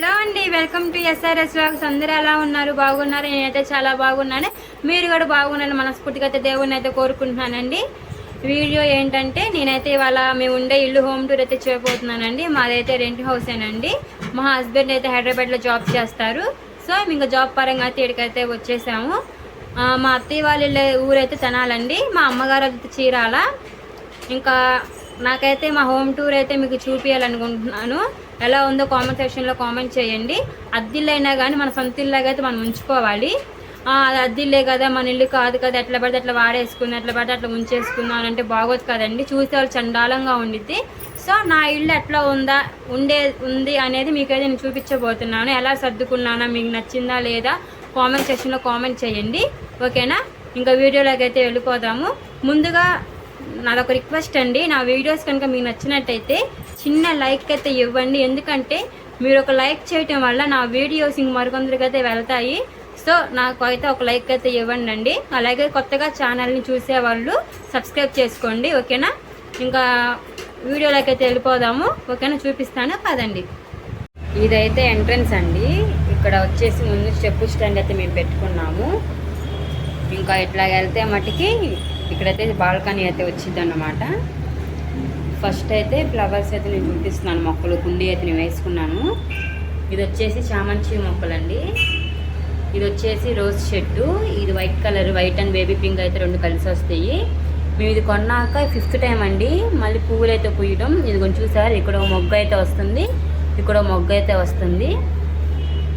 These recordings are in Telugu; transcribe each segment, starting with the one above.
హలో అండి వెల్కమ్ టు ఎస్ఆర్ఎస్ వ్లాగ్స్ అందరూ ఎలా ఉన్నారు? బాగున్నారు? నేనైతే చాలా బాగున్నాను. మీరు కూడా బాగున్నాను మనస్ఫూర్తిగా అయితే దేవుడిని అయితే కోరుకుంటున్నానండి. వీడియో ఏంటంటే నేనైతే ఇవాళ మేము ఉండే ఇల్లు హోమ్ టూర్ అయితే చేయబోతున్నానండి. మాదైతే రెంట్ హౌసేనండి మా హస్బెండ్ అయితే హైదరాబాద్లో జాబ్ చేస్తారు. సో మేము ఇంకా జాబ్ పరంగా అయితే ఇక్కడికైతే వచ్చేసాము. మా అత్తయ్య వాళ్ళ ఊరైతే తినాలండి. మా అమ్మగారు అయితే చీరాల. ఇంకా నాకైతే మా హోమ్ టూర్ అయితే మీకు చూపించాలనుకుంటున్నాను ఎలా ఉందో కామెంట్ సెక్షన్లో కామెంట్ చేయండి. అద్దిల్లైనా కానీ మన సొంత ఇల్లాగా అయితే మనం ఉంచుకోవాలి. అది అద్దిల్లే కదా మన ఇల్లు కాదు కదా ఎట్లా పడితే అట్లా వాడేసుకుంది ఎట్లా పడితే అట్లా ఉంచేసుకుందాం అంటే బాగోదు కదండి. చూసే వాళ్ళు చండాలంగా ఉండిద్ది. సో నా ఇల్లు ఎట్లా ఉందా ఉండే ఉంది అనేది మీకైతే నేను చూపించబోతున్నాను. ఎలా సర్దుకున్నానా మీకు నచ్చిందా లేదా కామెంట్ సెక్షన్లో కామెంట్ చేయండి. ఓకేనా ఇంకా వీడియోలోకి అయితే వెళ్ళిపోదాము. ముందుగా నాదొక రిక్వెస్ట్ అండి. నా వీడియోస్ కనుక మీకు నచ్చినట్టయితే చిన్న లైక్ అయితే ఇవ్వండి. ఎందుకంటే మీరు ఒక లైక్ చేయటం వల్ల నా వీడియోస్ ఇంక మరికొందరికి అయితే వెళ్తాయి. సో నాకు అయితే ఒక లైక్ అయితే ఇవ్వండి అండి అలాగే కొత్తగా ఛానల్ని చూసేవాళ్ళు సబ్స్క్రైబ్ చేసుకోండి. ఓకేనా? ఇంకా వీడియోలోకి అయితే వెళ్ళిపోదాము. ఓకేనా? చూపిస్తాను. పదండి. ఇదైతే ఎంట్రన్స్ అండి. ఇక్కడ వచ్చేసి ముందు చెప్పు స్టాండ్ అయితే మేము పెట్టుకున్నాము. ఇంకా ఇట్లా వెళ్తే మటుకి ఇక్కడైతే బాల్కనీ అయితే వచ్చిందన్నమాట. ఫస్ట్ అయితే ఫ్లవర్స్ అయితే నేను చూపిస్తున్నాను మొక్కలు కుండీ అయితే నేను వేసుకున్నాను. ఇది వచ్చేసి చామంతి మొక్కలండి. ఇది వచ్చేసి రోజ్ చెట్టు ఇది white colour white and baby pink అయితే రెండు కలిసి వస్తాయి. మేము ఇది కొన్నాక ఫిఫ్త్ టైం అండి. మళ్ళీ పువ్వులు అయితే పూయడం ఇది కొంచెం చూసారు? ఇక్కడ ఒక మొగ్గ అయితే వస్తుంది. ఇక్కడ మొగ్గ అయితే వస్తుంది.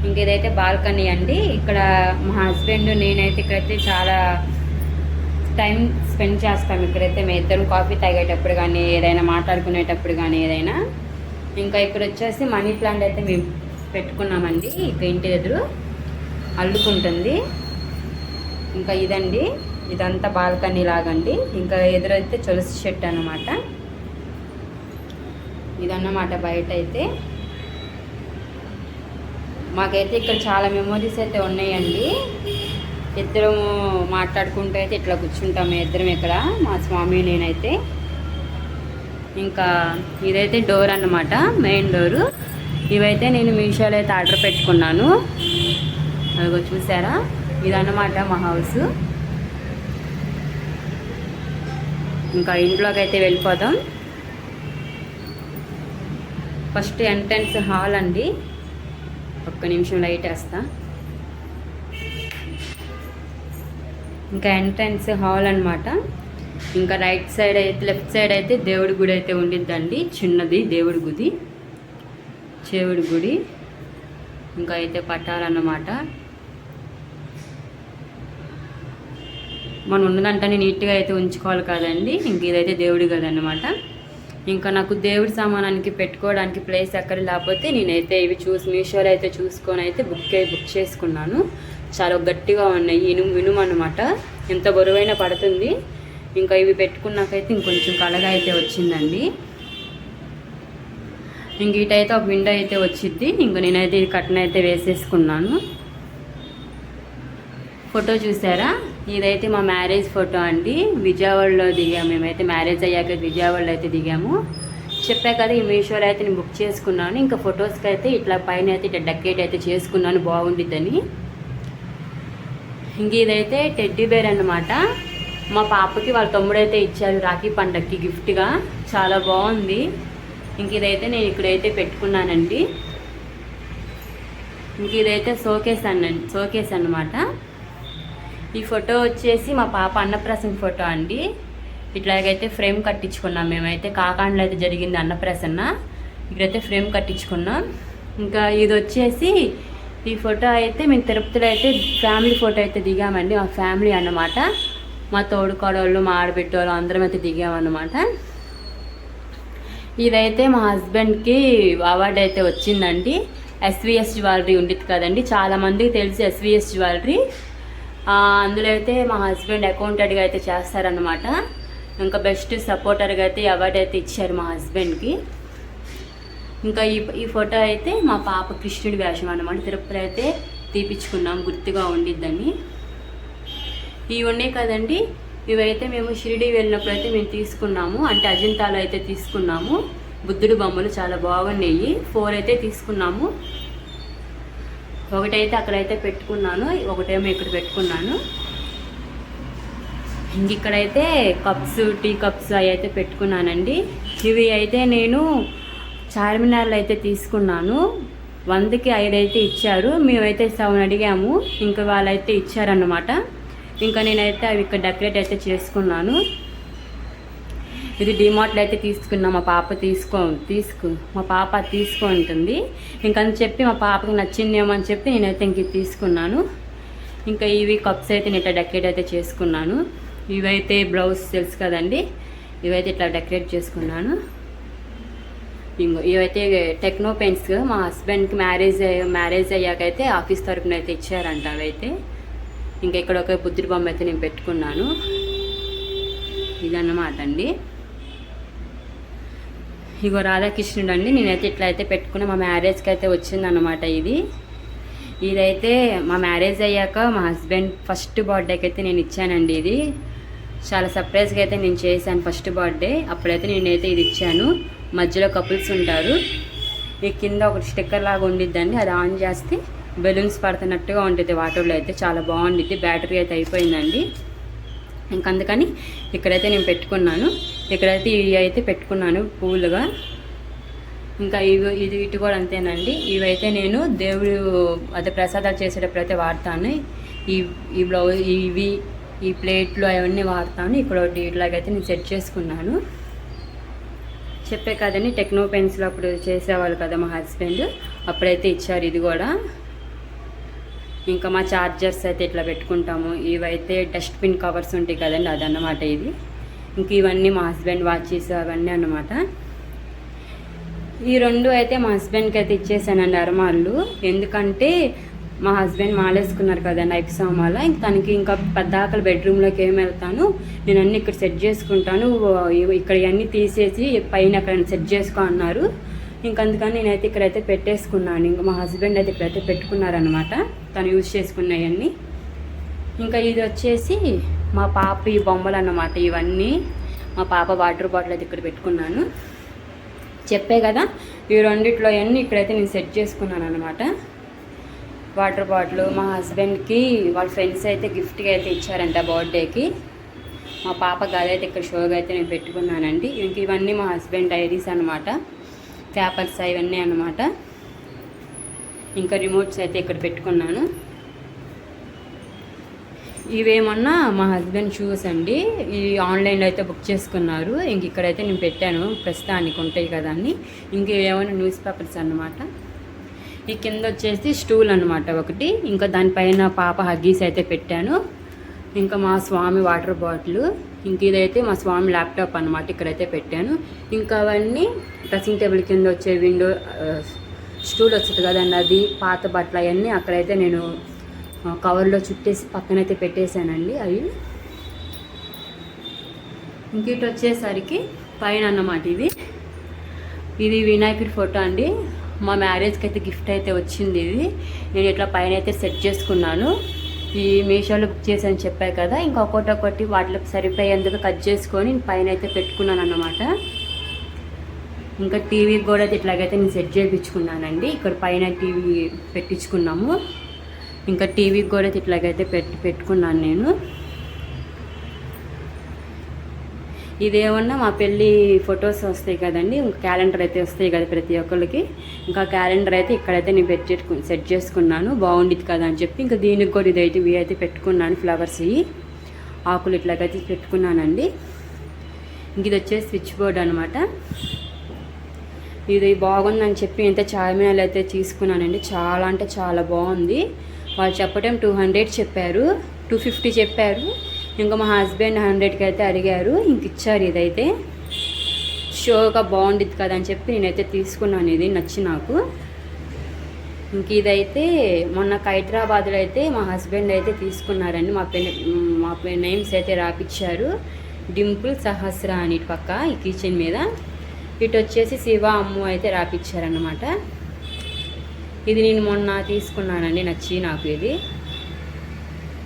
ఇంక ఇదైతే బాల్కనీ అండి. ఇక్కడ మా హస్బెండ్ నేనైతే ఇక్కడైతే చాలా టైం స్పెండ్ చేస్తాం ఇక్కడైతే మేము ఇద్దరం కాఫీ తాగేటప్పుడు కానీ ఏదైనా మాట్లాడుకునేటప్పుడు కానీ ఏదైనా. ఇంకా ఇక్కడ వచ్చేసి మనీ ప్లాంట్ అయితే మేము పెట్టుకున్నామండి. ఇక ఇంటి ఎదురు అల్లుకుంటుంది. ఇంకా ఇదండి. ఇదంతా బాల్కనీ లాగండి. ఇంకా ఎదురైతే తులసి చెట్టు అన్నమాట. ఇదన్నమాట బయట అయితే మాకైతే ఇక్కడ చాలా మెమోరీస్ అయితే ఉన్నాయండి. ఇద్దరము మాట్లాడుకుంటూ అయితే ఇట్లా కూర్చుంటాము. ఇద్దరం ఇక్కడ. మా స్వామి నేనైతే. ఇంకా ఇదైతే డోర్ అన్నమాట మెయిన్ డోరు. ఇవైతే నేను మీషోలో అయితే ఆర్డర్ పెట్టుకున్నాను. అదిగో చూసారా? ఇదన్నమాట మా హౌస్. ఇంకా ఇంట్లోకి అయితే వెళ్ళిపోదాం. ఫస్ట్ ఎంట్రన్స్ హాల్ అండి. ఒక్క నిమిషం లైట్ వేస్తాను ఇంకా ఎంట్రన్స్ హాల్ అన్నమాట. ఇంకా రైట్ సైడ్ అయితే లెఫ్ట్ సైడ్ అయితే దేవుడి గుడి అయితే ఉండిద్దండి. చిన్నది దేవుడి గుడి. దేవుడి గుడి. ఇంకా అయితే పట్టాలన్నమాట మనం ఉన్నదంటే నీట్గా అయితే ఉంచుకోవాలి కదండి. ఇంక ఇదైతే దేవుడి కదన్నమాట ఇంకా నాకు దేవుడి సామానానికి పెట్టుకోవడానికి ప్లేస్ ఎక్కడ లేకపోతే నేనైతే ఇవి చూసి మీషోలో అయితే చూసుకొని అయితే బుక్ బుక్ చేసుకున్నాను. చాలా గట్టిగా ఉన్నాయి. ఇనుము ఇనుము అనమాట ఎంత బరువైనా పడుతుంది. ఇంకా ఇవి పెట్టుకున్నాకైతే ఇంకొంచెం కలగా అయితే వచ్చిందండి. ఇంక ఇటైతే ఒక విండో అయితే వచ్చింది ఇంక నేనైతే ఇది కట్టన అయితే వేసేసుకున్నాను. ఫోటో చూసారా? ఇదైతే మా మ్యారేజ్ ఫోటో అండి. విజయవాడలో దిగాము మేమైతే మ్యారేజ్ అయ్యాక విజయవాడలో అయితే దిగాము. చెప్పా కదా ఈ మీషోలో అయితే నేను బుక్ చేసుకున్నాను. ఇంకా ఫొటోస్కి అయితే ఇట్లా పైన అయితే ఇట్లా డెకేట్ అయితే చేసుకున్నాను. బాగుండిద్దని. ఇంక ఇదైతే టెడ్డీ బేర్ అనమాట మా పాపకి వాళ్ళ తమ్ముడైతే ఇచ్చారు రాఖీ పండగకి గిఫ్ట్గా. చాలా బాగుంది. ఇంక ఇదైతే నేను ఇక్కడైతే పెట్టుకున్నానండి. ఇంక ఇదైతే సోకేస్ అన్న సోకేస్ అన్నమాట. ఈ ఫోటో వచ్చేసి మా పాప అన్నప్రాసన ఫోటో అండి. ఇట్లాగైతే ఫ్రేమ్ కట్టించుకున్నాం మేమైతే. కాకాండలో అయితే జరిగింది అన్నప్రాసన్న. ఇక్కడైతే ఫ్రేమ్ కట్టించుకున్నాం. ఇంకా ఇది వచ్చేసి ఈ ఫోటో అయితే మేము తిరుపతిలో అయితే ఫ్యామిలీ ఫోటో అయితే దిగామండి. మా ఫ్యామిలీ అన్నమాట. మా తోడుకోడళ్ళు మా ఆడబిడ్డోళ్ళు అందరం అయితే దిగామన్నమాట. ఇదైతే మా హస్బెండ్కి అవార్డు అయితే వచ్చిందండి. ఎస్విఎస్ జ్యువెలరీ ఉండేది కదండి. చాలామందికి తెలిసి ఎస్విఎస్ జ్యువెలరీ. అందులో అయితే మా హస్బెండ్ అకౌంటెంట్గా అయితే చేస్తారనమాట ఇంకా బెస్ట్ సపోర్టర్గా అయితే అవార్డు అయితే ఇచ్చారు మా హస్బెండ్కి. ఇంకా ఈ ఈ ఫోటో అయితే మా పాప కృష్ణుడి వేషం అనమాట తిరుపతి అయితే తీపించుకున్నాం గుర్తుగా ఉండిద్దని. ఇవి ఉన్నాయి కదండి. ఇవైతే మేము షిరిడి వెళ్ళినప్పుడు అయితే మేము తీసుకున్నాము. అంటే అజంతాలో అయితే తీసుకున్నాము. బుద్ధుడి బొమ్మలు చాలా బాగున్నాయి. ఫోర్ అయితే తీసుకున్నాము. ఒకటైతే అక్కడైతే పెట్టుకున్నాను ఒకటేమో ఇక్కడ పెట్టుకున్నాను. ఇంక ఇక్కడైతే కప్స్ టీ కప్స్ అవి అయితే పెట్టుకున్నానండి. ఇవి అయితే నేను చార్మినార్లు అయితే తీసుకున్నాను. వందకి ఐదు అయితే ఇచ్చారు. మేమైతే సెవెన్ అడిగాము. ఇంకా వాళ్ళైతే ఇచ్చారన్నమాట. ఇంకా నేనైతే అవి ఇక్కడ డెకరేట్ అయితే చేసుకున్నాను. ఇది డిమార్ట్లో అయితే తీసుకున్నా మా పాప తీసుకో తీసుకు మా పాప తీసుకుంటుంది ఇంకని చెప్పి మా పాపకి నచ్చిందేమో అని చెప్పి నేనైతే ఇంక తీసుకున్నాను. ఇంకా ఇవి కప్స్ అయితే నేను ఇట్లా డెకరేట్ అయితే చేసుకున్నాను. ఇవైతే బ్లౌజ్ తెలుసు కదండి ఇవైతే ఇట్లా డెకరేట్ చేసుకున్నాను. ఇంకో ఇవైతే టెక్నో పెన్స్ మా హస్బెండ్కి మ్యారేజ్ మ్యారేజ్ అయ్యాకైతే ఆఫీస్ తరఫున అయితే ఇచ్చారంట అవైతే. ఇంకా ఇక్కడ ఒక బుద్ధుడి బొమ్మ అయితే నేను పెట్టుకున్నాను. ఇదన్నమాట అండి. ఇగో రాధాకృష్ణుడు అండి. నేనైతే ఇట్లా అయితే పెట్టుకున్న. మా మ్యారేజ్కి అయితే వచ్చిందన్నమాట ఇది. ఇదైతే మా మ్యారేజ్ అయ్యాక మా హస్బెండ్ ఫస్ట్ బర్త్డేకి అయితే నేను ఇచ్చానండి ఇది. చాలా సర్ప్రైజ్గా అయితే నేను చేశాను ఫస్ట్ బర్త్డే. అప్పుడైతే నేనైతే ఇది ఇచ్చాను. మధ్యలో కపుల్స్ ఉంటారు. ఈ కింద ఒక స్టిక్కర్ లాగా ఉండిద్దండి. అది ఆన్ చేస్తే బెలూన్స్ పడుతున్నట్టుగా ఉంటుంది వాటర్లో అయితే చాలా బాగుండిద్ది. బ్యాటరీ అయితే అయిపోయిందండి. ఇంక అందుకని ఇక్కడైతే నేను పెట్టుకున్నాను. ఇక్కడైతే ఇవి అయితే పెట్టుకున్నాను పూలుగా. ఇంకా ఇవి ఇది ఇటు కూడా అంతేనండి. ఇవైతే నేను దేవుడు అదే ప్రసాదాలు చేసేటప్పుడు అయితే వాడతాను. ఈ ఈ బ్లౌజ్ ఇవి ఈ ప్లేట్లు అవన్నీ వాడతాను. ఇక్కడ ఒకటి ఇట్లాగైతే నేను సెట్ చేసుకున్నాను. చెప్పే కదండి టెక్నో పెన్సిల్ అప్పుడు చేసేవాళ్ళు కదా మా హస్బెండ్. అప్పుడైతే ఇచ్చారు ఇది కూడా. ఇంకా మా చార్జర్స్ అయితే ఇట్లా పెట్టుకుంటాము. ఇవైతే డస్ట్బిన్ కవర్స్ ఉంటాయి కదండి అదన్నమాట ఇది ఇంక ఇవన్నీ మా హస్బెండ్ వాచెస్ అవన్నీ అన్నమాట. ఈ రెండు అయితే మా హస్బెండ్కి అయితే ఇచ్చేసానండి అరమాళ్ళు. ఎందుకంటే మా హస్బెండ్ మాలేసుకున్నారు కదండి ఐపిసాం సామాల ఇంక తనకి ఇంకా పెద్దాకల బెడ్రూమ్లోకి ఏమి వెళ్తాను నేను అన్ని ఇక్కడ సెట్ చేసుకుంటాను ఇక్కడ ఇవన్నీ తీసేసి పైన అక్కడ సెట్ చేసుకో అన్నారు. ఇంక అందుకని నేనైతే ఇక్కడైతే పెట్టేసుకున్నాను. ఇంకా మా హస్బెండ్ అయితే ఇక్కడైతే పెట్టుకున్నారనమాట తను యూజ్ చేసుకున్నాయన్నీ. ఇంకా ఇది వచ్చేసి మా పాప ఈ బొమ్మలు అన్నమాట ఇవన్నీ. మా పాప వాటర్ బాటిల్ అయితే ఇక్కడ పెట్టుకున్నాను. చెప్పే కదా ఈ రెండిట్లో అన్నీ ఇక్కడైతే నేను సెట్ చేసుకున్నాను అనమాట వాటర్ బాటిల్ మా హస్బెండ్కి వాళ్ళ ఫ్రెండ్స్ అయితే గిఫ్ట్గా అయితే ఇచ్చారంట బర్త్డేకి. మా పాప గదైతే అయితే ఇక్కడ షోగా అయితే నేను పెట్టుకున్నానండి. ఇంక ఇవన్నీ మా హస్బెండ్ డైరీస్ అనమాట పేపర్స్ ఇవన్నీ అనమాట ఇంకా రిమోట్స్ అయితే ఇక్కడ పెట్టుకున్నాను. ఇవేమన్నా మా హస్బెండ్ షూస్ అండి. ఈ ఆన్లైన్లో అయితే బుక్ చేసుకున్నారు. ఇంక ఇక్కడైతే నేను పెట్టాను. ప్రస్తుతానికి ఉంటాయి కదా అని ఇంక ఏమైనా న్యూస్ పేపర్స్ అన్నమాట. ఈ కింద వచ్చేసి స్టూల్ అన్నమాట ఒకటి. ఇంకా దానిపైన పాప హగ్గీస్ అయితే పెట్టాను. ఇంకా మా స్వామి వాటర్ బాటిల్ ఇంక ఇదైతే మా స్వామి ల్యాప్టాప్ అన్నమాట ఇక్కడైతే పెట్టాను. ఇంకా అవన్నీ డ్రెస్సింగ్ టేబుల్ కింద వచ్చే విండో స్టూల్ వస్తుంది కదండి. అది పాత బట్టలు అవన్నీ అక్కడైతే నేను కవర్లో చుట్టేసి పక్కనైతే పెట్టేశానండి అవి. ఇంక ఇటు వచ్చేసరికి పైన అన్నమాట ఇది. ఇది వినాయకుడి ఫోటో అండి. మా మ్యారేజ్కి అయితే గిఫ్ట్ అయితే వచ్చింది ఇది. నేను ఇట్లా పైన అయితే సెట్ చేసుకున్నాను. ఈ మీషోలో బుక్ చేశాను చెప్పాను కదా ఇంకొకటి ఒకటి వాటికి సరిపోయేందుకు కట్ చేసుకొని పైన అయితే పెట్టుకున్నాను అన్నమాట ఇంకా టీవీ కూడా అయితే ఇట్లాగైతే నేను సెట్ చేయించుకున్నానండి. ఇక్కడ పైన టీవీ పెట్టించుకున్నాము. ఇంకా టీవీకి కూడా అయితే ఇట్లాగైతే పెట్టి పెట్టుకున్నాను నేను. ఇదేమన్నా మా పెళ్ళి ఫొటోస్ వస్తాయి కదండి ఇంకా క్యాలెండర్ అయితే వస్తాయి కదా ప్రతి ఒక్కరికి ఇంకా క్యాలెండర్ అయితే ఇక్కడైతే నేను పెట్టి సెట్ చేసుకున్నాను బాగుండిద్ది కదా అని చెప్పి ఇంకా దీనికి కూడా ఇదైతే ఇవి అయితే పెట్టుకున్నాను ఫ్లవర్స్ ఇవి. ఆకులు ఇట్లాగైతే పెట్టుకున్నానండి. ఇంక ఇది వచ్చేసి స్విచ్ బోర్డ్ అనమాట ఇది బాగుందని చెప్పి ఎంత చార్మినాలు అయితే తీసుకున్నానండి. చాలా అంటే చాలా బాగుంది. వాళ్ళు చెప్పడం టూ హండ్రెడ్ చెప్పారు టూ ఫిఫ్టీ చెప్పారు. ఇంకా మా హస్బెండ్ హండ్రెడ్కి అయితే అడిగారు ఇంక ఇచ్చారు ఇదైతే. షోగా బాగుండిద్ది కదా అని చెప్పి నేనైతే తీసుకున్నాను ఇది నచ్చి నాకు. ఇంక ఇదైతే మొన్న హైదరాబాద్లో అయితే మా హస్బెండ్ అయితే తీసుకున్నారండి. మా పెన్ మా నేమ్స్ అయితే రాపిచ్చారు. డింపుల్ సహస్ర అని ఇటు పక్క ఈ కిచెన్ మీద. ఇటు వచ్చేసి శివ అమ్ము అయితే రాపిచ్చారనమాట ఇది నేను మొన్న తీసుకున్నానండి నచ్చి నాకు ఇది.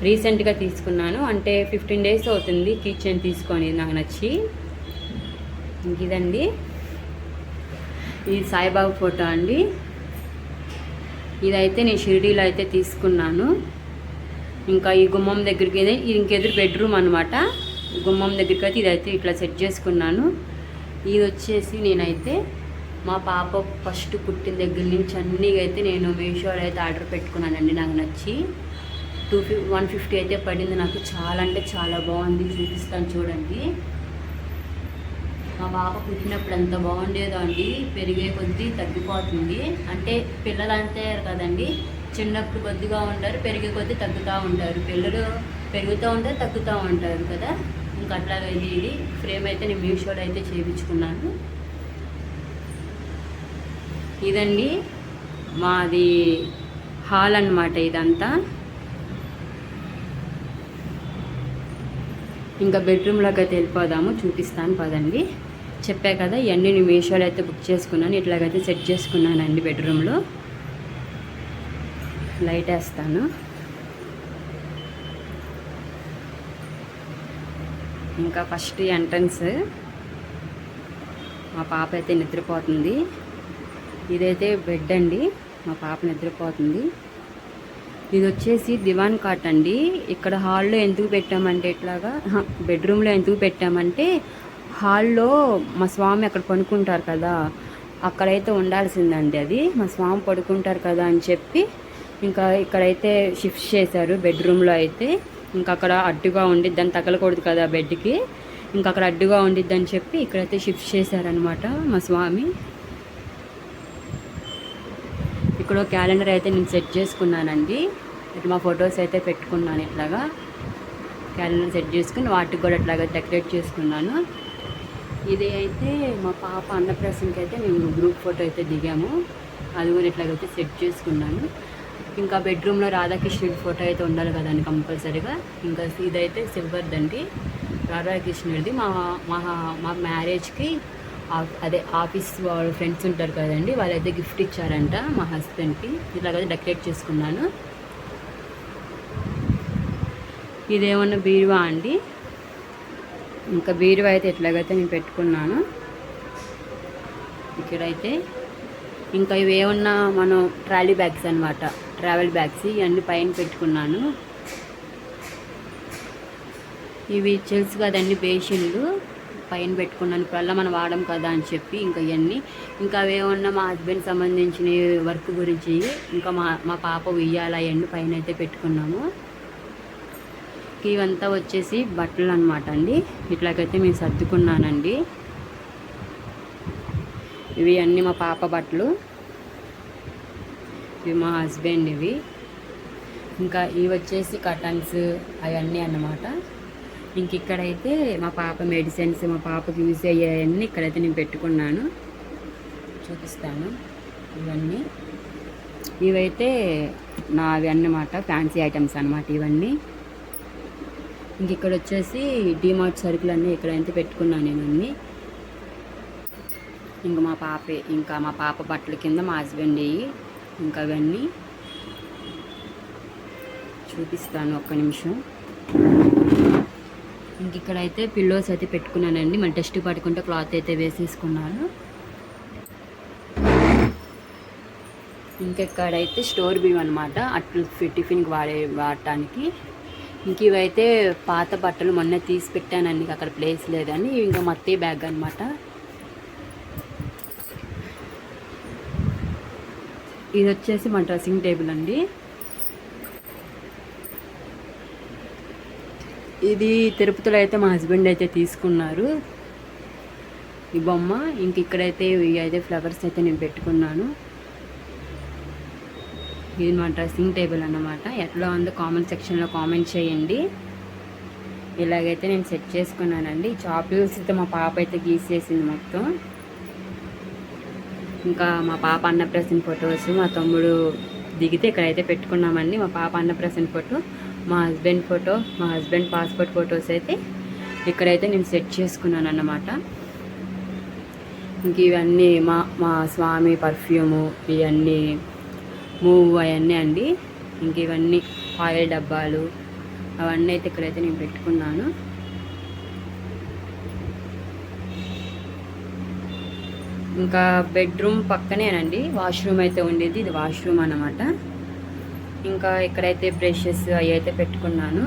రీసెంట్గా తీసుకున్నాను అంటే ఫిఫ్టీన్ డేస్ అవుతుంది కిచెన్ తీసుకొని నాకు నచ్చి. ఇదండి. ఇది సాయిబాబా ఫోటో అండి. ఇదైతే నేను షిరిడీలో అయితే తీసుకున్నాను. ఇంకా ఈ గుమ్మం దగ్గరికి ఇది ఇంకెదురు బెడ్రూమ్ అనమాట గుమ్మం దగ్గరికి అయితే ఇదైతే ఇట్లా సెట్ చేసుకున్నాను. ఇది వచ్చేసి నేనైతే మా పాప ఫస్ట్ పుట్టిన దగ్గర నుంచి అన్నీ అయితే నేను మీషోలో అయితే ఆర్డర్ పెట్టుకున్నానండి నాకు నచ్చి. టూ ఫిఫ్ వన్ ఫిఫ్టీ అయితే పడింది నాకు. చాలా అంటే చాలా బాగుంది. చూపిస్తాను చూడండి. మా పాప పుట్టినప్పుడు ఎంత బాగుండేదో అండి. పెరిగే కొద్దీ తగ్గిపోతుంది. అంటే పిల్లలు అంతే కదండి చిన్నప్పుడు కొద్దిగా ఉంటారు పెరిగే కొద్దీ తగ్గుతూ ఉంటారు. పిల్లలు పెరుగుతూ ఉంటారు తగ్గుతూ ఉంటారు కదా. ఇంకా అట్లాగే ఇది. ఇది ఫ్రేమ్ అయితే నేను మీషోలో అయితే చేయించుకున్నాను. ఇదండి మాది హాల్ అన్నమాట ఇదంతా. ఇంకా బెడ్రూమ్లోకి అయితే వెళ్ళిపోదాము చూపిస్తాను పదండి. చెప్పా కదా ఇవన్నీ నేను మీషోలో అయితే బుక్ చేసుకున్నాను ఇట్లాగైతే సెట్ చేసుకున్నానండి బెడ్రూమ్లో లైట్ వేస్తాను. ఇంకా ఫస్ట్ ఎంట్రన్స్ మా పాప అయితే నిద్రపోతుంది. ఇదైతే బెడ్ అండి. మా పాప నిద్రపోతుంది. ఇది వచ్చేసి దివాన్ కాట్ అండి. ఇక్కడ హాల్లో ఎందుకు పెట్టామంటే ఇట్లాగా బెడ్రూమ్లో ఎందుకు పెట్టామంటే హాల్లో మా స్వామి అక్కడ పడుకుంటారు కదా అక్కడైతే ఉండాల్సిందండి అది. మా స్వామి పడుకుంటారు కదా అని చెప్పి ఇంకా ఇక్కడైతే షిఫ్ట్ చేశారు బెడ్రూమ్లో అయితే. ఇంకా అక్కడ అడ్డుగా ఉండిద్దని తగలకూడదు కదా బెడ్కి ఇంకా అక్కడ అడ్డుగా ఉండిద్దని చెప్పి ఇక్కడైతే షిఫ్ట్ చేశారనమాట మా స్వామి. ఇక్కడ క్యాలెండర్ అయితే నేను సెట్ చేసుకున్నానండి. ఇట్లా మా ఫొటోస్ అయితే పెట్టుకున్నాను ఇట్లాగా. క్యాలెండర్ సెట్ చేసుకుని వాటికి కూడా ఇట్లాగా డెకరేట్ చేసుకున్నాను. ఇది అయితే మా పాప అన్నప్రాసనకి అయితే మేము గ్రూప్ ఫోటో అయితే దిగాము. అది కూడా ఇట్లాగైతే సెట్ చేసుకున్నాను. ఇంకా బెడ్రూమ్లో రాధాకృష్ణుడి ఫోటో అయితే ఉండాలి కదండి కంపల్సరీగా. ఇంకా ఇదైతే సిల్వర్ది అండి రాధాకృష్ణుడిది మా మా మా మ్యారేజ్కి అదే ఆఫీస్ వాళ్ళ ఫ్రెండ్స్ ఉంటారు కదండి వాళ్ళైతే గిఫ్ట్ ఇచ్చారంట మా హస్బెండ్కి. ఇలాగైతే డెకరేట్ చేసుకున్నాను. ఇదేమన్నా బీరువా అండి? ఇంకా బీరువా అయితే ఎట్లాగైతే నేను పెట్టుకున్నాను. ఇక్కడైతే ఇంకా ఇవి ఏమన్నా మనం ట్రాలీ బ్యాగ్స్ అన్నమాట ట్రావెల్ బ్యాగ్స్ ఇవన్నీ పైన పెట్టుకున్నాను. ఇవి తెలుసు కదండి బేషన్లు. పైన పెట్టుకున్నాను. ఇప్పుడల్లా మనం వాడడం కదా అని చెప్పి ఇంకా ఇవన్నీ ఇంకా అవి ఏమన్నా మా హస్బెండ్ సంబంధించిన వర్క్ గురించి ఇంకా మా మా పాప ఉయ్యాల అవన్నీ పైన అయితే పెట్టుకున్నాము. ఇవంతా వచ్చేసి బట్టలు అనమాట అండి. ఇట్లాగైతే మేము సర్దుకున్నానండి. ఇవి అన్నీ మా పాప బట్టలు. ఇవి మా హస్బెండ్ ఇవి. ఇంకా ఇవి వచ్చేసి కటన్స్ అవన్నీ అన్నమాట. ఇంక ఇక్కడైతే మా పాప మెడిసిన్స్ మా పాపకి యూజ్ అయ్యేవన్నీ ఇక్కడైతే నేను పెట్టుకున్నాను. చూపిస్తాను ఇవన్నీ. ఇవైతే నావి అన్నమాట ఫ్యాన్సీ ఐటమ్స్ అనమాట ఇవన్నీ. ఇంక ఇక్కడ వచ్చేసి డిమార్ట్ సరుకులు అన్నీ ఇక్కడైతే పెట్టుకున్నాను నేను అన్నీ. ఇంకా మా పాపే ఇంకా మా పాప బట్టల కింద మా హస్బెండ్ ఇంకా అవన్నీ. చూపిస్తాను ఒక్క నిమిషం. ఇంక ఇక్కడైతే పిల్లోస్ అయితే పెట్టుకున్నానండి. మన టెస్ట్ పట్టుకుంటే క్లాత్ అయితే వేసేసుకున్నాను. ఇంకెక్కడైతే స్టోర్ బియ్యం అనమాట అట్లు టిఫిన్కి వాడే వాడటానికి. ఇంక ఇవైతే పాత బట్టలు మొన్న తీసి పెట్టానండి. అక్కడ ప్లేస్ లేదని. ఇంకా మత్తే బ్యాగ్ అనమాట ఇది వచ్చేసి మా డ్రెస్సింగ్ టేబుల్ అండి. ఇది తిరుపతిలో అయితే మా హస్బెండ్ అయితే తీసుకున్నారు. ఈ బొమ్మ ఇంక ఇక్కడైతే ఇవి అయితే ఫ్లవర్స్ అయితే నేను పెట్టుకున్నాను. ఇది మా డ్రెస్సింగ్ టేబుల్ అన్నమాట. ఎట్లా ఉందో కామెంట్ సెక్షన్లో కామెంట్ చేయండి. ఇలాగైతే నేను సెట్ చేసుకున్నానండి. చాపిల్స్ అయితే మా పాప అయితే గీసేసింది మొత్తం. ఇంకా మా పాప అన్నప్రసన్ ఫొటోస్ మా తమ్ముడు దిగితే ఇక్కడైతే పెట్టుకున్నామండి. మా పాప అన్నప్రసన్ ఫోటో. మా హస్బెండ్ ఫోటో మా హస్బెండ్ పాస్పోర్ట్ ఫొటోస్ అయితే ఇక్కడైతే నేను సెట్ చేసుకున్నాను అన్నమాట. ఇంక ఇవన్నీ మా మా స్వామి పర్ఫ్యూము ఇవన్నీ మూవ్ అవన్నీ అండి. ఇంక ఇవన్నీ ఆయిల్ డబ్బాలు అవన్నీ అయితే ఇక్కడైతే నేను పెట్టుకున్నాను. ఇంకా బెడ్రూమ్ పక్కనేనండి. వాష్రూమ్ అయితే ఉండేది. ఇది వాష్రూమ్ అన్నమాట. ఇంకా ఇక్కడైతే బ్రషెస్ అవి అయితే పెట్టుకున్నాను.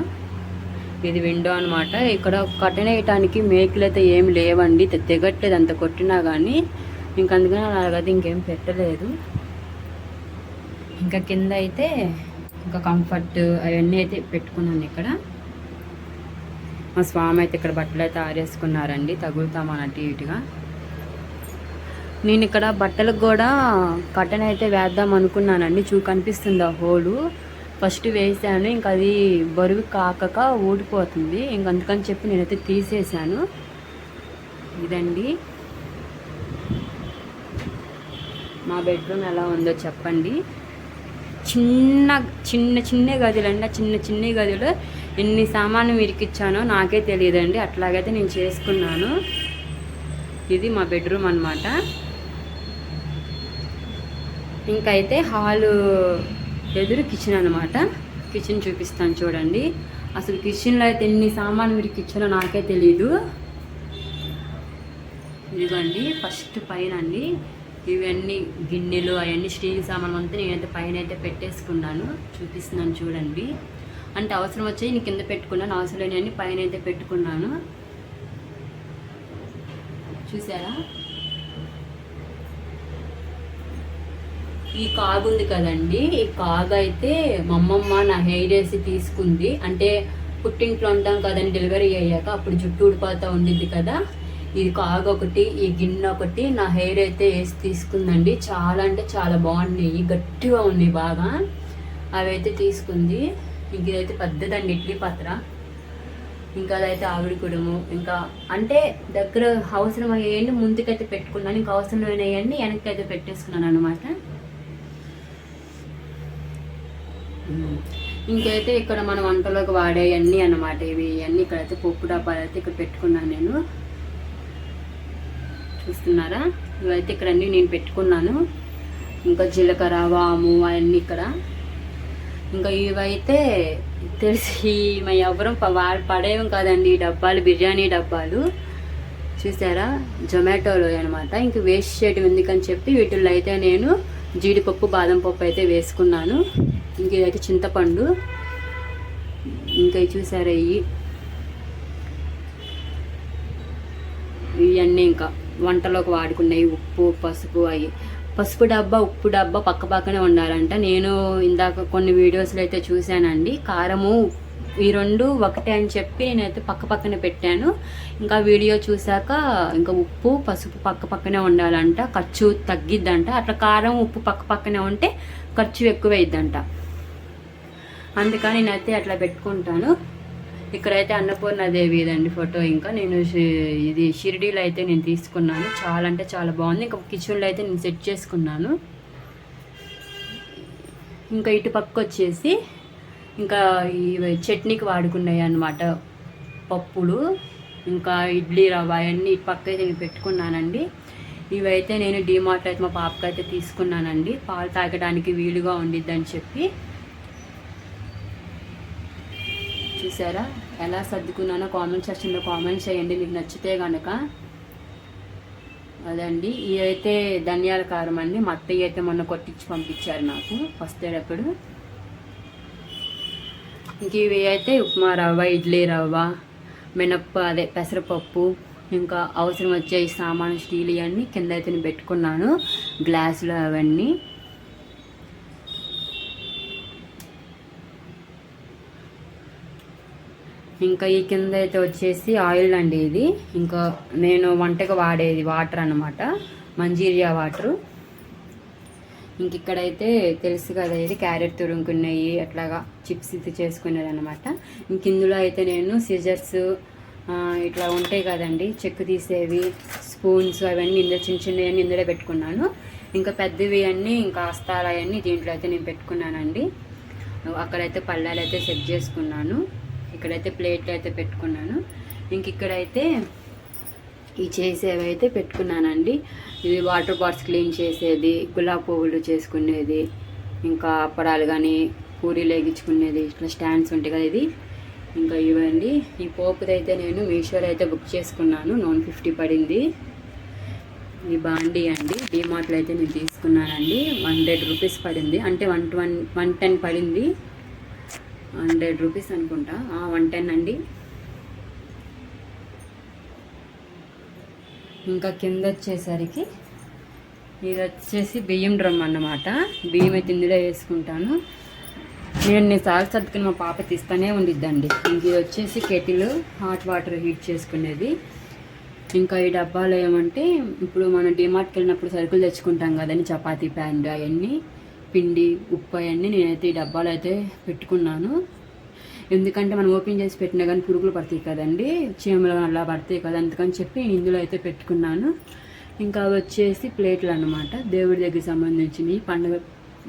ఇది విండో అనమాట ఇక్కడ కటన్ వేయటానికి మేకులు అయితే ఏం లేవండి. తెగట్లేదు అంత కొట్టినా కానీ ఇంక అందుకని అలాగైతే ఇంకేం పెట్టలేదు. ఇంకా కింద అయితే ఇంకా కంఫర్ట్ అవన్నీ అయితే పెట్టుకున్నాను ఇక్కడ. మా స్వామి అయితే ఇక్కడ బట్టలు అయితే ఆరేసుకున్నారండి. తగులుతామని అటు ఇటుగా. నేను ఇక్కడ బట్టలకు కూడా కటన్ అయితే వేద్దాం అనుకున్నానండి. చూ కనిపిస్తుంది ఆ హోలు. ఫస్ట్ వేసాను. ఇంకా అది బరువు కాకక ఊడిపోతుంది. ఇంక అందుకని చెప్పి నేనైతే తీసేసాను. ఇదండి. మా బెడ్రూమ్ ఎలా ఉందో చెప్పండి. చిన్న చిన్న చిన్న గదులండి. ఆ చిన్న చిన్న గదిలో ఎన్ని సామాన్లు ఇరికిచ్చానో నాకే తెలియదండి. అట్లాగైతే నేను చేసుకున్నాను. ఇది మా బెడ్రూమ్ అన్నమాట. ఇంకైతే హాలు ఎదురు కిచెన్ అనమాట కిచెన్ చూపిస్తాను చూడండి. అసలు కిచెన్లో అయితే ఎన్ని సామాన్లు మీరు కిచెన్లో నాకే తెలియదు ఇదిగోండి ఫస్ట్ పైన అండి ఇవన్నీ గిన్నెలు అవన్నీ స్టీల్ సామాన్లు అంతా నేనైతే పైన అయితే పెట్టేసుకున్నాను. చూపిస్తున్నాను చూడండి. అంటే అవసరం వచ్చి నేను కింద పెట్టుకున్నాను. అవసరం లేని పైన అయితే పెట్టుకున్నాను. చూసారా? ఈ కాగు ఉంది కదండి. ఈ కాగు అయితే మా అమ్మమ్మ నా హెయిర్ వేసి తీసుకుంది. అంటే పుట్టింట్లో ఉంటాం కదండి డెలివరీ అయ్యాక అప్పుడు జుట్టు ఊడిపోతూ ఉండిద్ది కదా. ఇది కాగు ఒకటి ఈ గిన్నె ఒకటి నా హెయిర్ అయితే వేసి తీసుకుందండి. చాలా అంటే చాలా బాగున్నాయి. గట్టిగా ఉన్నాయి బాగా. అవి అయితే తీసుకుంది. ఇంక ఇదైతే పెద్దదండి ఇడ్లీ పాత్ర. ఇంకా అదైతే ఆవిడ కుడుము ఇంకా అంటే దగ్గర అవసరం అయ్యేయండి ముందుకైతే పెట్టుకున్నాను. ఇంకా అవసరం లేనివన్నీ వెనక్కి అయితే పెట్టేసుకున్నాను అనమాట ఇంకైతే ఇక్కడ మన వంటలోకి వాడే అన్నీ అన్నమాట ఇవి. అన్నీ ఇక్కడైతే పప్పు డబ్బాలు అయితే ఇక్కడ పెట్టుకున్నాను నేను. చూస్తున్నారా? ఇవైతే ఇక్కడ అన్నీ నేను పెట్టుకున్నాను. ఇంకా జీలకర్ర వాము అవన్నీ ఇక్కడ. ఇంకా ఇవైతే తెలిసి మా ఎవరం వాళ్ళు పడేయం కాదండి డబ్బాలు బిర్యానీ డబ్బాలు. చూసారా? జొమాటోలో అనమాట ఇంక వేస్ట్ చేయడం ఎందుకని చెప్పి వీటిల్లో అయితే నేను జీడిపప్పు బాదం పప్పు అయితే వేసుకున్నాను. ఇంక ఇదైతే చింతపండు. ఇంకా చూసారా ఇవి ఇవన్నీ ఇంకా వంటలోకి వాడుకున్నాయి ఉప్పు పసుపు అవి పసుపు డబ్బా ఉప్పు డబ్బా పక్క పక్కనే ఉండాలంట. నేను ఇందాక కొన్ని వీడియోస్లో అయితే చూశానండి. కారము ఈ రెండు ఒకటే అని చెప్పి నేనైతే పక్క పక్కనే పెట్టాను. ఇంకా వీడియో చూశాక ఇంకా ఉప్పు పసుపు పక్క పక్కనే ఉండాలంట. ఖర్చు తగ్గిద్దంట. అట్లా కారం ఉప్పు పక్క పక్కనే ఉంటే ఖర్చు ఎక్కువ అయిద్దంట అందుకని నేనైతే అట్లా పెట్టుకుంటాను. ఇక్కడైతే అన్నపూర్ణాదేవి ఇదండి ఫోటో. ఇంకా నేను ఇది షిరిడీలో అయితే నేను తీసుకున్నాను. చాలా అంటే చాలా బాగుంది. ఇంకా కిచెన్లో అయితే నేను సెట్ చేసుకున్నాను. ఇంకా ఇటు పక్క వచ్చేసి ఇంకా ఈ చట్నీకి వాడుకున్నాయి అన్నమాట పప్పులు ఇంకా ఇడ్లీ రవ్వ అవన్నీ ఇటు పక్క అయితే నేను పెట్టుకున్నానండి. ఇవైతే నేను డీమార్ట్ అయితే మా పాపకి అయితే తీసుకున్నానండి. పాలు తాగడానికి వీలుగా ఉండిద్దని చెప్పి చూసారా ఎలా సర్దుకున్నానో కామెంట్ సెక్షన్లో కామెంట్ చేయండి మీకు నచ్చితే కనుక అదండి. ఇవి అయితే ధనియాల కారం అండి. మా అత్తయ్య అయితే మొన్న కొట్టించి పంపించారు నాకు. వస్తేటప్పుడు. ఇంక ఇవి అయితే ఉప్మా రవ్వ ఇడ్లీ రవ్వ మినప్ప అదే పెసరపప్పు ఇంకా అవసరం వచ్చే సామాను స్టీల్ ఇవన్నీ కింద అయితే నేను పెట్టుకున్నాను. గ్లాసులు అవన్నీ. ఇంకా ఈ కింద అయితే వచ్చేసి ఆయిల్ అండి ఇది. ఇంకా నేను వంటకు వాడేది వాటర్ అన్నమాట. మంజీరియా వాటరు. ఇంక ఇక్కడైతే తెలుసు కదా ఇది క్యారెట్ తురుముకున్నాయి అట్లాగా చిప్స్ ఇది చేసుకునేది అనమాట ఇంక ఇందులో అయితే నేను సిజర్స్ ఇట్లా ఉంటాయి కదండి చెక్కు తీసేవి స్పూన్స్ అవన్నీ ఇందులో చిన్న చిన్నవన్నీ ఇందులో పెట్టుకున్నాను. ఇంకా పెద్దవి అన్నీ ఇంకా అస్తాలు అవన్నీ దీంట్లో అయితే నేను పెట్టుకున్నానండి. అక్కడైతే పళ్ళాలు అయితే సెట్ చేసుకున్నాను. ఇక్కడైతే ప్లేట్లు అయితే పెట్టుకున్నాను. ఇంక ఇక్కడైతే ఈ చేసేవి అయితే పెట్టుకున్నానండి. ఇది వాటర్ బాట్స్ క్లీన్ చేసేది గులాబీ పువ్వులు చేసుకునేది ఇంకా అప్పడాలు కానీ పూరీలు వేగించుకునేది ఇట్లా స్టాండ్స్ ఉంటాయి కదా ఇది. ఇంకా ఇవ్వండి. ఈ పోపుది అయితే నేను మీషోలో అయితే బుక్ చేసుకున్నాను. నోన్ ఫిఫ్టీ పడింది. ఈ బాండీ అండి. డిమార్ట్లో అయితే నేను తీసుకున్నానండి. హండ్రెడ్ రూపీస్ పడింది. అంటే వన్ వన్ వన్ టెన్ పడింది. హండ్రెడ్ రూపీస్ అనుకుంటా. వన్ టెన్ అండి. ఇంకా కింద వచ్చేసరికి ఇది వచ్చేసి బియ్యం డ్రమ్ అన్నమాట. బియ్యం అయితే ఇందులో వేసుకుంటాను. నేను ఎన్నిసార్లు సర్దుకుని మా పాప తీస్తానే ఉండిద్దండి. ఇంక ఇది వచ్చేసి కెటిల్ హాట్ వాటర్ హీట్ చేసుకునేది. ఇంకా ఈ డబ్బాలు ఏమంటే ఇప్పుడు మనం డిమార్ట్కి వెళ్ళినప్పుడు సరుకులు తెచ్చుకుంటాం కదండి చపాతీ ప్యాన్ అవన్నీ. పిండి ఉప్పు అవన్నీ నేనైతే ఈ డబ్బాలు అయితే పెట్టుకున్నాను. ఎందుకంటే మనం ఓపెన్ చేసి పెట్టినా కానీ పురుగులు పడతాయి కదండి. చీమలు అలా పడతాయి కదా అందుకని చెప్పి నేను ఇందులో అయితే పెట్టుకున్నాను. ఇంకా వచ్చేసి ప్లేట్లు అనమాట దేవుడి దగ్గర సంబంధించినవి పండుగ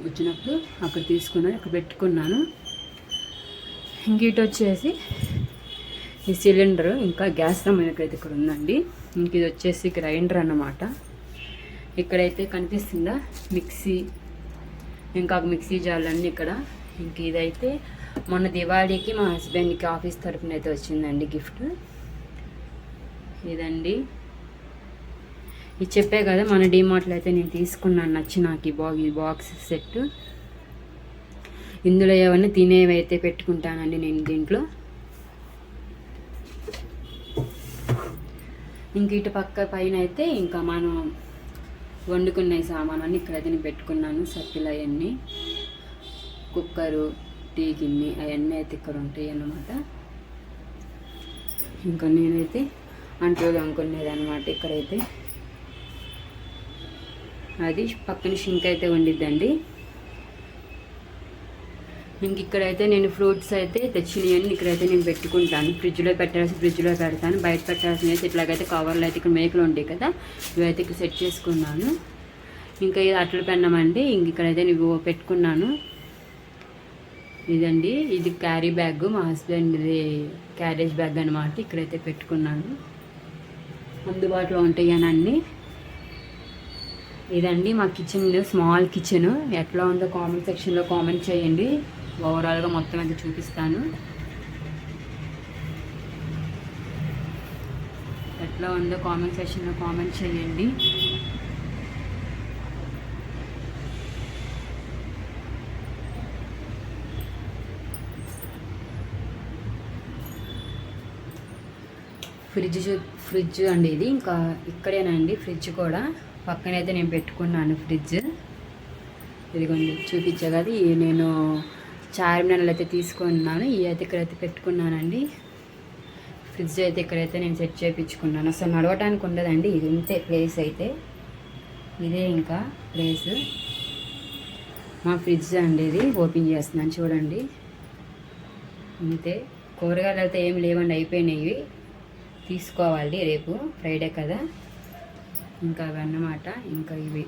వచ్చినప్పుడు అక్కడ తీసుకున్నాను అక్కడ పెట్టుకున్నాను. ఇంక ఇటు వచ్చేసి ఈ సిలిండర్ ఇంకా గ్యాస్ రమైనకైతే అయితే ఇక్కడ ఉందండి. ఇంక ఇది వచ్చేసి గ్రైండర్ అన్నమాట. ఇక్కడైతే కనిపిస్తుందా మిక్సీ ఇంకా మిక్సీ జార్లన్నీ ఇక్కడ. ఇంక ఇదైతే మొన్న దివాళీకి మా హస్బెండ్కి ఆఫీస్ తరఫున అయితే వచ్చిందండి గిఫ్ట్. ఇదండి. ఇది చెప్పే కదా మన డిమార్ట్లో అయితే నేను తీసుకున్నాను నచ్చి నాకు ఈ బాక్స్ ఈ బాక్స్ సెట్. ఇందులో ఏమన్నా తినేవి అయితే పెట్టుకుంటానండి నేను దీంట్లో. ఇంక ఇటు పక్క పైన అయితే ఇంకా మనం వండుకునే సామాను అన్ని ఇక్కడ తిని పెట్టుకున్నాను సత్తులు అవన్నీ కుక్కరు టీ గిన్నె అవన్నీ అయితే ఇక్కడ ఉంటాయి అన్నమాట. ఇంకా నేనైతే అంట్లు అనుకునేది అనమాట ఇక్కడైతే. అది పక్కన షింక్ అయితే ఉండిద్దండి ఇంక ఇక్కడైతే నేను ఫ్రూట్స్ అయితే తెచ్చినవన్నీ ఇక్కడైతే నేను పెట్టుకుంటాను. ఫ్రిడ్జ్లో పెట్టాల్సి ఫ్రిడ్జ్లో పెడతాను. బయట పెట్టాల్సిన అయితే ఇట్లాగైతే కవర్లు అయితే ఇక్కడ మేకలు ఉంటాయి కదా ఇవైతే ఇక్కడ సెట్ చేసుకున్నాను. ఇంకా ఇది అట్లు పెన్నామండి. ఇంక ఇక్కడైతే నేను పెట్టుకున్నాను. ఇదండి. ఇది క్యారీ బ్యాగ్. మా హస్బెండ్ది క్యారేజ్ బ్యాగ్ అనమాట ఇక్కడైతే పెట్టుకున్నాను. అందుబాటులో ఉంటాయి అని అన్నీ ఇదండి మా కిచెన్ స్మాల్ కిచెన్. ఎట్లా ఉందో కామెంట్ సెక్షన్లో కామెంట్ చేయండి. ఓవరాల్గా మొత్తం అయితే చూపిస్తాను. ఎట్లా ఉందో కామెంట్ సెక్షన్లో కామెంట్ చేయండి. ఫ్రిడ్జ్ చూ- ఫ్రిడ్జ్ అండి ఇది. ఇంకా ఇక్కడేనండి ఫ్రిడ్జ్ కూడా. పక్కనైతే నేను పెట్టుకున్నాను ఫ్రిడ్జ్. ఇదిగోండి చూపించే కదా నేను చార్మినార్లు అయితే తీసుకున్నాను ఇవి అయితే ఇక్కడైతే పెట్టుకున్నానండి. ఫ్రిడ్జ్ అయితే ఇక్కడైతే నేను సెట్ చేయించుకున్నాను అసలు నడవటానికి ఉండదండి ఇది ఇంతే ప్లేస్ అయితే. ఇదే ఇంకా ప్లేస్ మా ఫ్రిడ్జ్ అండి ఇది ఓపెన్ చేస్తున్నాను చూడండి. అంతే కూరగాయలు అయితే ఏం లేవండి అయిపోయినాయి. తీసుకోవాలి రేపు ఫ్రైడే కదా. ఇంకా అవి అన్నమాట ఇంకా ఇవి.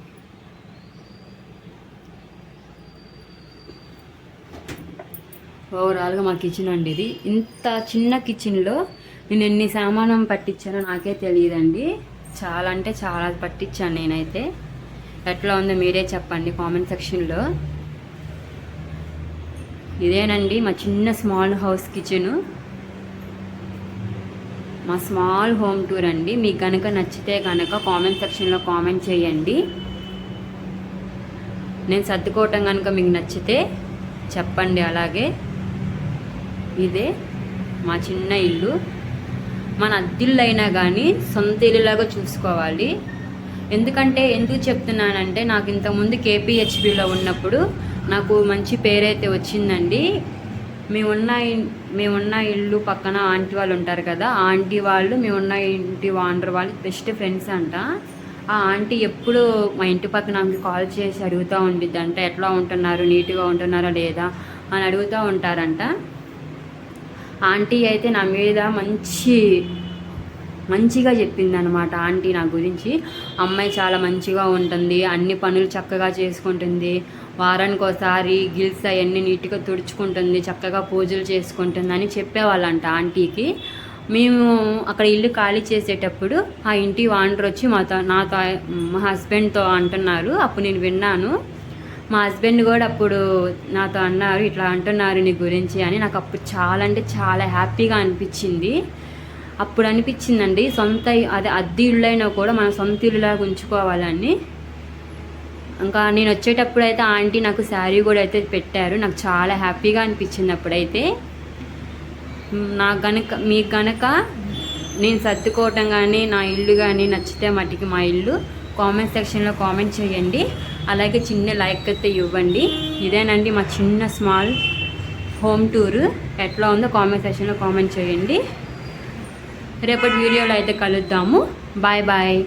ఓవరాల్గా మా కిచెన్ అండి ఇది. ఇంత చిన్న కిచెన్లో నేను ఎన్ని సామానం పట్టించానో నాకే తెలియదండి. చాలా అంటే చాలా పట్టించాను నేనైతే. ఎట్లా ఉందో మీరే చెప్పండి కామెంట్ సెక్షన్లో. ఇదేనండి మా చిన్న స్మాల్ హౌస్ కిచెను. మా స్మాల్ హోమ్ టూర్ అండి. మీకు కనుక నచ్చితే కనుక కామెంట్ సెక్షన్లో కామెంట్ చేయండి. నేను సర్దుకోవటం కనుక మీకు నచ్చితే చెప్పండి అలాగే. ఇదే మా చిన్న ఇల్లు. మన అద్దిళ్ళైనా కానీ సొంత ఇల్లులాగా చూసుకోవాలి. ఎందుకంటే ఎందుకు చెప్తున్నానంటే నాకు ఇంతకుముందు కేపీహెచ్బిలో ఉన్నప్పుడు నాకు మంచి పేరైతే వచ్చిందండి. మేమున్న మేమున్న ఇల్లు పక్కన ఆంటీ వాళ్ళు ఉంటారు కదా ఆ ఆంటీ వాళ్ళు మేమున్న ఇంటి వాండర్ వాళ్ళు బెస్ట్ ఫ్రెండ్స్ అంట. ఆ ఆంటీ ఎప్పుడు మా ఇంటి పక్కన ఆమెకి కాల్ చేసి అడుగుతూ ఉండిద్ది అంట ఎట్లా ఉంటున్నారు? నీట్గా ఉంటున్నారా లేదా? అని అడుగుతూ ఉంటారంట. ఆంటీ అయితే నా మీద మంచి మంచిగా చెప్పింది అనమాట ఆంటీ నా గురించి. అమ్మాయి చాలా మంచిగా ఉంటుంది అన్ని పనులు చక్కగా చేసుకుంటుంది. వారానికి ఒకసారి గిల్స్ అవన్నీ నీట్గా తుడుచుకుంటుంది చక్కగా పూజలు చేసుకుంటుంది అని చెప్పేవాళ్ళంట ఆంటీకి. మేము అక్కడ ఇల్లు ఖాళీ చేసేటప్పుడు ఆ ఇంటి వాండర్ వచ్చి మాతో నాతో మా హస్బెండ్తో అంటున్నారు. అప్పుడు నేను విన్నాను. మా హస్బెండ్ కూడా అప్పుడు నాతో అన్నారు ఇట్లా అంటున్నారు నీ గురించి అని. నాకు అప్పుడు చాలా అంటే చాలా హ్యాపీగా అనిపించింది. అప్పుడు అనిపించిందండి సొంత అదే అద్దె ఇల్లు అయినా కూడా మన సొంత ఇల్లులాగా ఉంచుకోవాలని. ఇంకా నేను వచ్చేటప్పుడు అయితే ఆంటీ నాకు శారీ కూడా అయితే పెట్టారు. నాకు చాలా హ్యాపీగా అనిపించింది అప్పుడైతే. నాకు గనక మీకు గనక నేను సర్దుకోవటం కానీ నా ఇల్లు కానీ నచ్చితే మట్టికి మా ఇల్లు కామెంట్ సెక్షన్లో కామెంట్ చేయండి. అలాగే చిన్న లైక్ అయితే ఇవ్వండి. ఇదేనండి మా చిన్న స్మాల్ హోమ్ టూర్. ఎట్లా ఉందో కామెంట్ సెక్షన్లో కామెంట్ చేయండి. రేపటి వీడియోలో అయితే కలుద్దాము. Bye bye